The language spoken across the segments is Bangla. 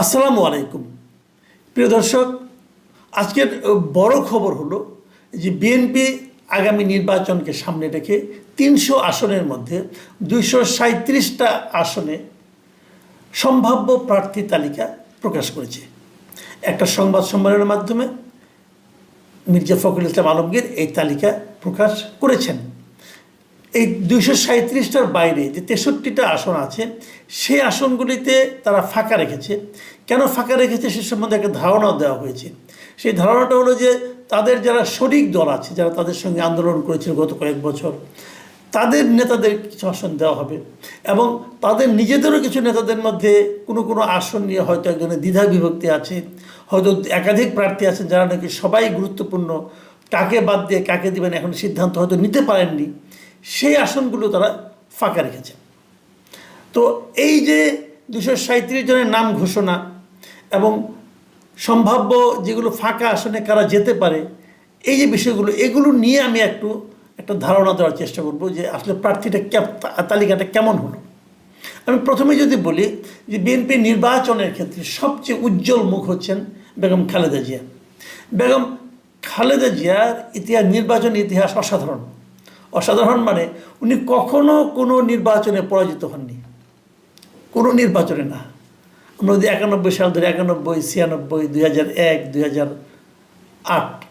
আসসালামু আলাইকুম। প্রিয় দর্শক, আজকের বড় খবর হলো যে বিএনপি আগামী নির্বাচনকে সামনে রেখে তিনশো আসনের মধ্যে দুইশো সাঁত্রিশটা আসনে সম্ভাব্য প্রার্থী তালিকা প্রকাশ করেছে। একটা সংবাদ সম্মেলনের মাধ্যমে মির্জা ফখরুল ইসলাম আলমগীর এই তালিকা প্রকাশ করেছেন। এই দুইশো সাঁত্রিশটার বাইরে যে তেষট্টিটা আসন আছে, সেই আসনগুলিতে তারা ফাঁকা রেখেছে। কেন ফাঁকা রেখেছে সে সম্বন্ধে একটা ধারণাও দেওয়া হয়েছে। সেই ধারণাটা হলো যে তাদের যারা শরিক দল আছে, যারা তাদের সঙ্গে আন্দোলন করেছিল গত কয়েক বছর, তাদের নেতাদের কিছু আসন দেওয়া হবে এবং তাদের নিজেদেরও কিছু নেতাদের মধ্যে কোনো কোনো আসন নিয়ে হয়তো একজনের দ্বিধা বিভক্তি আছে, হয়তো একাধিক প্রার্থী আছেন যারা নাকি সবাই গুরুত্বপূর্ণ, কাকে বাদ দিয়ে কাকে দিবেন এখন সিদ্ধান্ত হয়তো নিতে পারেননি। সেই আসনগুলো তারা ফাঁকা রেখেছে। তো এই যে দুশো সাঁত্রিশ জনের নাম ঘোষণা এবং সম্ভাব্য যেগুলো ফাঁকা আসনে কারা যেতে পারে, এই যে বিষয়গুলো, এগুলো নিয়ে আমি একটু, একটা ধারণা দেওয়ার চেষ্টা করব যে আসলে প্রার্থীটা তালিকাটা কেমন হলো। আমি প্রথমে যদি বলি যে বিএনপি নির্বাচনের ক্ষেত্রে সবচেয়ে উজ্জ্বল মুখ হচ্ছেন বেগম খালেদা জিয়া। বেগম খালেদা জিয়ার ইতিহাস নির্বাচন ইতিহাস অসাধারণ। অসাধারণ মানে উনি কখনো কোনো নির্বাচনে পরাজিত হননি। কোনো নির্বাচনে না। আমরা যদি একানব্বই সাল ধরে একানব্বই, ছিয়ানব্বই, দুই হাজার এক, দুই হাজার আট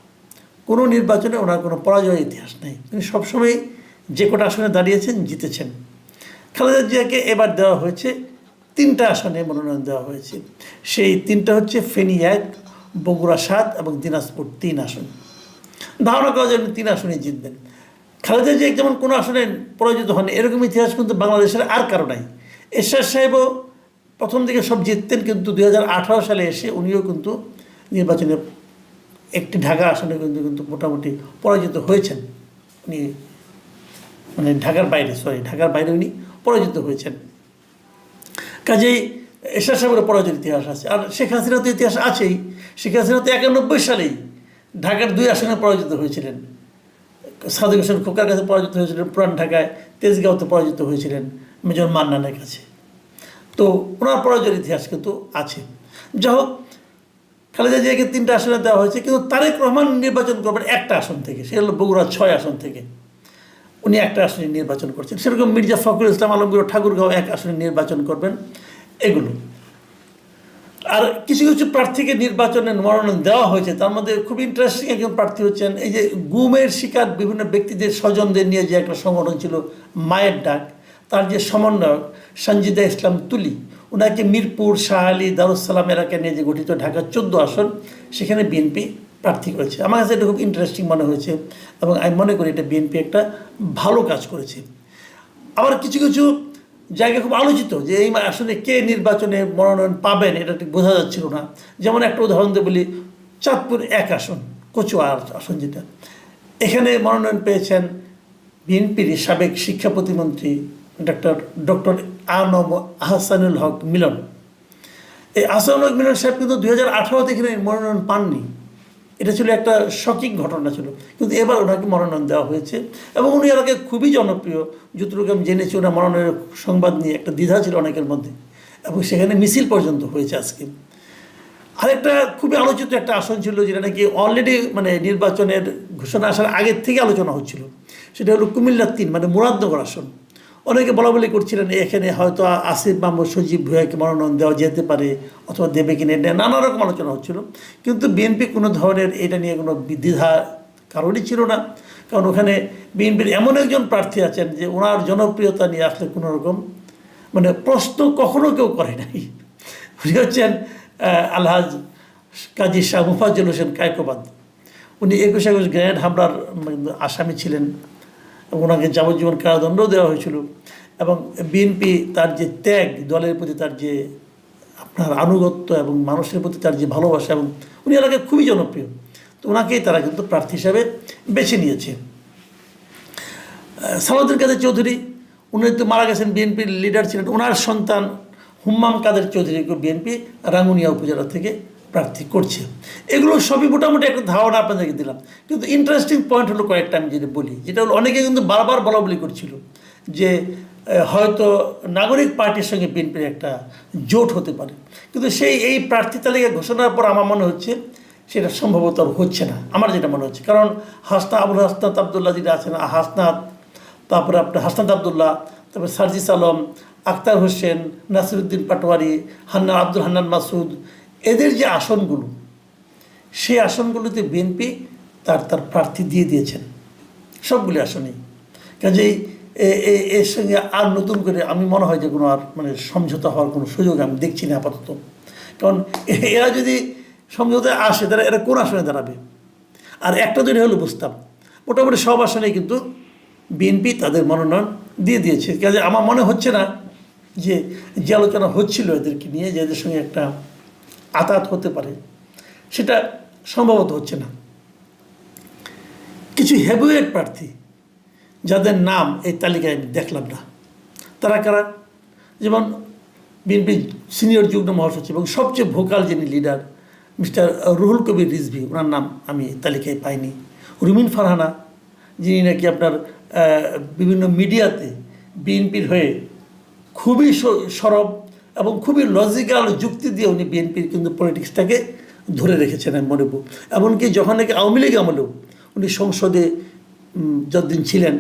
কোনো নির্বাচনে ওনার কোনো পরাজয় ইতিহাস নেই। তিনি সবসময় যে কটা আসনে দাঁড়িয়েছেন, জিতেছেন। খালেদা জিয়াকে এবার দেওয়া হয়েছে, তিনটা আসনে মনোনয়ন দেওয়া হয়েছে। সেই তিনটা হচ্ছে ফেনী এক, বগুড়া সাত এবং দিনাজপুর তিন আসন। ধারণা করা যায় তিন আসনে জিতবেন। খালেদা জিয়া যেমন কোনো আসনে পরাজিত হন এরকম ইতিহাস কিন্তু বাংলাদেশের আর কারও নাই। এরশাদ সাহেবও প্রথম দিকে সব জিততেন, কিন্তু দু হাজার আঠারো সালে এসে উনিও কিন্তু নির্বাচনে একটি ঢাকা আসনে কিন্তু কিন্তু মোটামুটি পরাজিত হয়েছেন। উনি মানে ঢাকার বাইরে সরি ঢাকার বাইরে উনি পরাজিত হয়েছেন। কাজেই এরশাদ সাহেবের পরাজয়ের ইতিহাস আছে। আর শেখ হাসিনা তো ইতিহাস আছেই। শেখ হাসিনা তো একানব্বই সালেই ঢাকার দুই আসনে পরাজিত হয়েছিলেন। সাদিক হোসেন খোকার কাছে পরাজিত হয়েছিলেন, পুরান ঢাকায় তেজগাঁওতে পরাজিত হয়েছিলেন মেজর মান্নানের কাছে। তো ওনার পরাজয়ের ইতিহাস কিন্তু আছে। যাই হোক, খালেদা জিয়াকে তিনটা আসনে দেওয়া হয়েছে, কিন্তু তারেক রহমান নির্বাচন করবেন একটা আসন থেকে সে হলো বগুড়া ছয় আসন থেকে। উনি একটা আসনে নির্বাচন করছেন। সেরকম মির্জা ফখরুল ইসলাম আলমগীর ঠাকুরগাঁও এক আসনে নির্বাচন করবেন। এগুলো। আর কিছু কিছু প্রার্থীকে নির্বাচনে মনোনয়ন দেওয়া হয়েছে, তার মধ্যে খুব ইন্টারেস্টিং একজন প্রার্থী হচ্ছেন, এই যে গুমের শিকার বিভিন্ন ব্যক্তিদের স্বজনদের নিয়ে যে একটা সংগঠন ছিল, মায়ের ডাক, তার যে সমন্বয়ক সঞ্জিদা ইসলাম তুলি ওনাকে মিরপুর, শাহালি দারুসালাম এলাকা নিয়ে যে গঠিত ঢাকার চোদ্দ আসন, সেখানে বিএনপি প্রার্থী করেছে। আমার কাছে এটা খুব ইন্টারেস্টিং মনে হয়েছে এবং আমি মনে করি এটা বিএনপি একটা ভালো কাজ করেছে। আবার কিছু কিছু জায়গা খুব আলোচিত যে এই আসলে কে নির্বাচনে মনোনয়ন পাবেন, এটা ঠিক বোঝা যাচ্ছিল না। যেমন একটা উদাহরণ দিয়ে বলি, চাঁদপুর এক আসন, কচুয়া আসন যেটা। এখানে মনোনয়ন পেয়েছেন বিএনপির সাবেক শিক্ষা প্রতিমন্ত্রী doctor doctor ANM Ahsanul Haque Milon. এই আহসানুল হক মিলন সাহেব কিন্তু দুই হাজার আঠারোতে এখানে মনোনয়ন পাননি। এটা ছিল একটা শকিং ঘটনা ছিল। কিন্তু এবার ওনাকে মনোনয়ন দেওয়া হয়েছে এবং উনি এলাকায় খুবই জনপ্রিয়। যতটুকু আমি জেনেছি, ওনার মনোনয়নের সংবাদ নিয়ে একটা দ্বিধা ছিল অনেকের মধ্যে এবং সেখানে মিছিল পর্যন্ত হয়েছে আজকে। আরেকটা খুবই আলোচিত একটা আসন ছিল যেটা নাকি অলরেডি মানে নির্বাচনের ঘোষণা আসার আগের থেকে আলোচনা হচ্ছিল। সেটা হলো কুমিল্লার তিন মানে মুরাদনগর আসন। অনেকে বলা বলি করছিলেন, এখানে হয়তো আসিফ মাহমুদ সজীব ভুয়াকে মনোনয়ন দেওয়া যেতে পারে অথবা দেবে কিনা? এটা নানা রকম আলোচনা হচ্ছিল। কিন্তু বিএনপি কোনো ধরনের এটা নিয়ে কোনো দ্বিধা কারণই ছিল না। কারণ ওখানে বিএনপির এমন একজন প্রার্থী আছেন যে ওনার জনপ্রিয়তা নিয়ে আসলে কোনো রকম মানে প্রশ্ন কখনো কেউ করে নাই। উনি হচ্ছেন আলহাজ কাজী শাহ মুফাজ্জল হোসেন কায়কোবাদ। উনি একুশ একুশ গ্র্যান্ড হামলার আসামি ছিলেন। ওনাকে যাবজ্জীবন কারাদণ্ডও দেওয়া হয়েছিল এবং বিএনপি তার যে ত্যাগ, দলের প্রতি তার যে আপনার আনুগত্য এবং মানুষের প্রতি তার যে ভালোবাসা এবং উনি এলাকায় খুবই জনপ্রিয়, তো ওনাকেই তারা কিন্তু প্রার্থী হিসাবে বেছে নিয়েছে। সালাউদ্দিন কাদের চৌধুরী, উনি তো মারা গেছেন বিএনপির লিডার ছিলেন, ওনার সন্তান হুম্মাম কাদের চৌধুরীকে বিএনপি, রাঙ্গুনিয়া উপজেলা থেকে প্রার্থী করছে। এগুলো সবই মোটামুটি একটা ধারণা আপনাদেরকে দিলাম। কিন্তু ইন্টারেস্টিং পয়েন্ট হলো কয়েকটা আমি যদি বলি, যেটা হলো অনেকে কিন্তু বারবার বলা বলি করছিল যে হয়তো নাগরিক পার্টির সঙ্গে বিএনপির একটা জোট হতে পারে। কিন্তু সেই এই প্রার্থী তালিকা ঘোষণার পর আমার মনে হচ্ছে সেটা সম্ভবত হচ্ছে না। আমার যেটা মনে হচ্ছে, কারণ হাসনা আবুল হাসনাত আবদুল্লাহ যেটা আছেন, হাসনাত, তারপরে আপনার হাসনাত আবদুল্লাহ, তারপরে সার্জিস আলম আক্তার হোসেন, নাসিরুদ্দিন পাটোয়ারি, হান্নান আব্দুল হান্নান মাসুদ এদের যে আসনগুলো, সেই আসনগুলোতে বিএনপি তার তার প্রার্থী দিয়ে দিয়েছেন। সবগুলি আসনেই। কাজেই এর সঙ্গে আর নতুন করে আমি মনে হয় যে কোনো আর মানে সমঝোতা হওয়ার কোনো সুযোগ আমি দেখছি না আপাতত। কারণ এরা যদি সমঝোতায় আসে, তারা, এরা কোন আসনে দাঁড়াবে? আর একটা দুটো হলে বুঝতাম। মোটামুটি সব আসনে কিন্তু বিএনপি তাদের মনোনয়ন দিয়ে দিয়েছে। কাজে আমার মনে হচ্ছে না যে যে আলোচনা হচ্ছিল এদেরকে নিয়ে, যে এদের সঙ্গে একটা আতাত হতে পারে। সেটা সম্ভবত হচ্ছে না। কিছু হেভিওয়েট প্রার্থী, যাদের নাম এই তালিকায় আমি দেখলাম না, তারা কারা? যেমন বিএনপি সিনিয়র যুগ্ম মহাসচিব এবং সবচেয়ে ভোকাল যিনি লিডার, মিস্টার রুহুল কবির রিজভি, ওনার নাম আমি তালিকায় পাইনি। রুমিন ফারহানা, যিনি নাকি আপনার বিভিন্ন মিডিয়াতে বিএনপির হয়ে খুবই সরব এবং খুবই লজিক্যাল যুক্তি দিয়ে উনি বিএনপির কিন্তু পলিটিক্সটাকে ধরে রেখেছেন আমি মনে করব এমনকি যখন নাকি আওয়ামী লীগ আমলেও উনি সংসদে যতদিন ছিলেন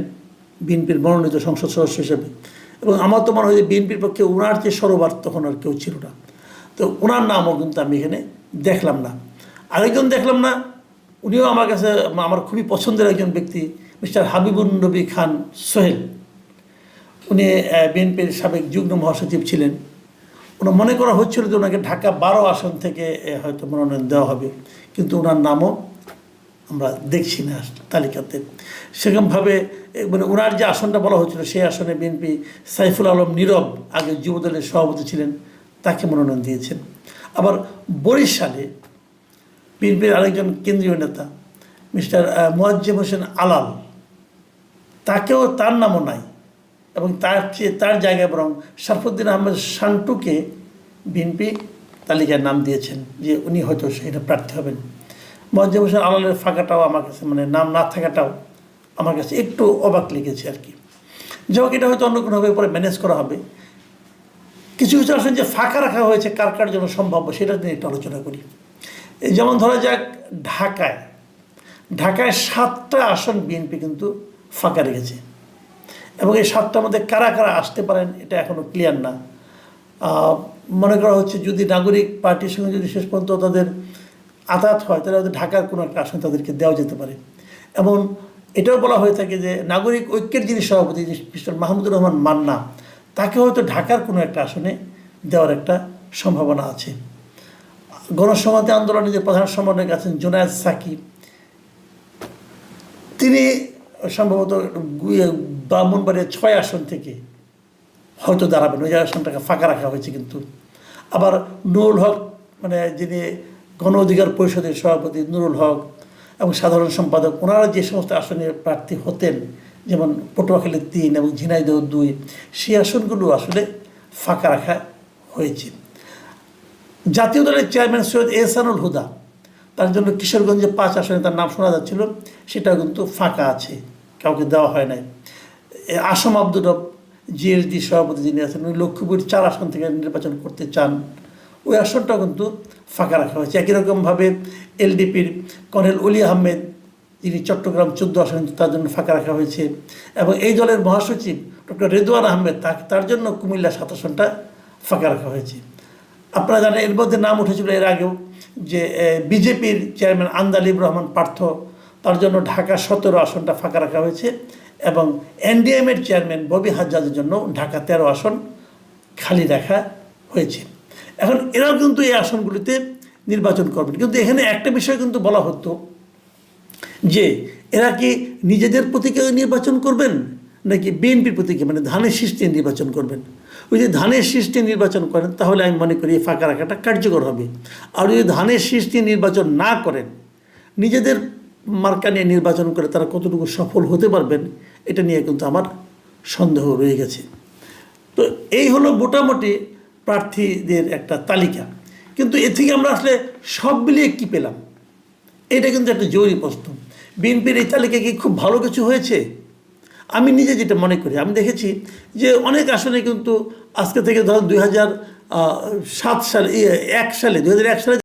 বিএনপির মনোনীত সংসদ সদস্য হিসেবে। এবং আমার তো মনে হয় যে বিএনপির পক্ষে ওনার যে সরোবার তখন আর কেউ ছিল না। তো ওনার নামও কিন্তু আমি এখানে দেখলাম না। আরেকজন দেখলাম না, উনিও আমার কাছে, আমার খুবই পছন্দের একজন ব্যক্তি, মিস্টার হাবিবুর নবী খান সোহেল। উনি বিএনপির সাবেক যুগ্ম মহাসচিব ছিলেন। ওনার মনে করা হচ্ছিল যে ওনাকে ঢাকা বারো আসন থেকে হয়তো মনোনয়ন দেওয়া হবে। কিন্তু ওনার নামও আমরা দেখছি না তালিকাতে। সেরকমভাবে মানে ওনার যে আসনটা বলা হচ্ছিল, সেই আসনে বিএনপি সাইফুল আলম নীরব আগে যুবদলের সভাপতি ছিলেন, তাকে মনোনয়ন দিয়েছেন। আবার বরিশালে বিএনপির আরেকজন কেন্দ্রীয় নেতা, মিস্টার মোয়াজ্জেম হোসেন আলাল, তাকেও তার নামও নাই। এবং তার চেয়ে তার জায়গায় বরং শরফুদ্দিন আহমেদ শান্টুকে বিএনপি তালিকায় নাম দিয়েছেন যে উনি হয়তো সেটা প্রার্থী হবেন। মোয়াজ্জেম হোসেন আলালের ফাঁকাটাও আমার কাছে মানে নাম না থাকাটাও আমার কাছে একটু অবাক লেগেছে আর কি। যাই এটা হয়তো অন্য কোনোভাবে পরে ম্যানেজ করা হবে। কিছু কিছু আসন যে ফাঁকা রাখা হয়েছে, কার কার জন্য সম্ভাব্য সেটা নিয়ে একটু আলোচনা করি। এই যেমন ধরা যাক ঢাকায় ঢাকায় সাতটা আসন বিএনপি কিন্তু ফাঁকা রেখেছে। এবং এই সাতটার মধ্যে কারা কারা আসতে পারেন, এটা এখনও ক্লিয়ার না। মনে করা হচ্ছে যদি নাগরিক পার্টির সঙ্গে যদি শেষ পর্যন্ত তাদের আতাত হয়, তাহলে হয়তো ঢাকার কোনো একটা আসন তাদেরকে দেওয়া যেতে পারে। এবং এটাও বলা হয়ে থাকে যে নাগরিক ঐক্যের যিনি সভাপতি মিস্টার মাহমুদুর রহমান মান্না, তাকে হয়তো ঢাকার কোনো একটা আসনে দেওয়ার একটা সম্ভাবনা আছে। গণসংহতি আন্দোলনের যে প্রধান সমন্বয়ক আছেন জোনায়েদ সাকিব তিনি সম্ভবত ব্রাহ্মণবাড়িয়া ছয় আসন থেকে হয়তো দাঁড়াবেন। ওই আসনটাকে ফাঁকা রাখা হয়েছে কিন্তু। আবার নুরুল হক মানে যিনি গণ অধিকার পরিষদের সভাপতি নুরুল হক এবং সাধারণ সম্পাদক, ওনারা যে সমস্ত আসনে প্রার্থী হতেন, যেমন পটুয়াখালীর তিন এবং ঝিনাইদহ দুই, সেই আসনগুলো আসলে ফাঁকা রাখা হয়েছে। জাতীয় দলের চেয়ারম্যান সৈয়দ এহসানুল হুদা, তার জন্য কিশোরগঞ্জে পাঁচ আসনে তার নাম শোনা যাচ্ছিল, সেটাও কিন্তু ফাঁকা আছে, কাউকে দেওয়া হয় নাই। আসম আব্দুল রব জিএসডি সভাপতি যিনি আছেন, উনি লক্ষ্মীপুর চার আসন থেকে নির্বাচন করতে চান। ওই আসনটা কিন্তু ফাঁকা রাখা হয়েছে। একই রকমভাবে এলডিপির কর্নেল অলি আহমেদ, যিনি চট্টগ্রাম চোদ্দ আসন তার জন্য ফাঁকা রাখা হয়েছে। এবং এই দলের মহাসচিব ডক্টর রেদওয়ান আহমেদ, তার জন্য কুমিল্লা সাত আসনটা ফাঁকা রাখা হয়েছে। আপনারা জানেন, এর মধ্যে নাম উঠেছিল এর আগেও যে বিজেপির চেয়ারম্যান আন্দালিব রহমান পার্থ তার জন্য ঢাকা সতেরো আসনটা ফাঁকা রাখা হয়েছে এবং এনডিএমের চেয়ারম্যান ববি হাজ্জাদের জন্য ঢাকা তেরো আসন খালি রাখা হয়েছে। এখন এরাও কিন্তু এই আসনগুলিতে নির্বাচন করবেন। কিন্তু এখানে একটা বিষয় কিন্তু বলা হতো যে, এরা কি নিজেদের প্রতীকে নির্বাচন করবেন নাকি বিএনপির প্রতীকে? মানে ধানের সৃষ্টি নির্বাচন করবেন। ওই যে ধানের সৃষ্টি নির্বাচন করেন, তাহলে আমি মনে করি এই ফাঁকা রাখাটা কার্যকর হবে। আর যদি ধানের সৃষ্টি নির্বাচন না করেন, নিজেদের মার্কা নিয়ে নির্বাচন করে তারা কতটুকু সফল হতে পারবেন, এটা নিয়ে কিন্তু আমার সন্দেহ রয়ে গেছে। তো এই হলো মোটামুটি প্রার্থীদের একটা তালিকা। কিন্তু এ থেকে আমরা আসলে সব মিলিয়ে কী পেলাম? এটা কিন্তু একটা জরুরি প্রশ্ন। বিএনপির এই তালিকায় কি খুব ভালো কিছু হয়েছে? আমি নিজে যেটা মনে করি, আমি দেখেছি যে অনেক আসনে কিন্তু আজকে থেকে ধরো দুই হাজার সাত সালে এক সালে, দুই হাজার এক সালে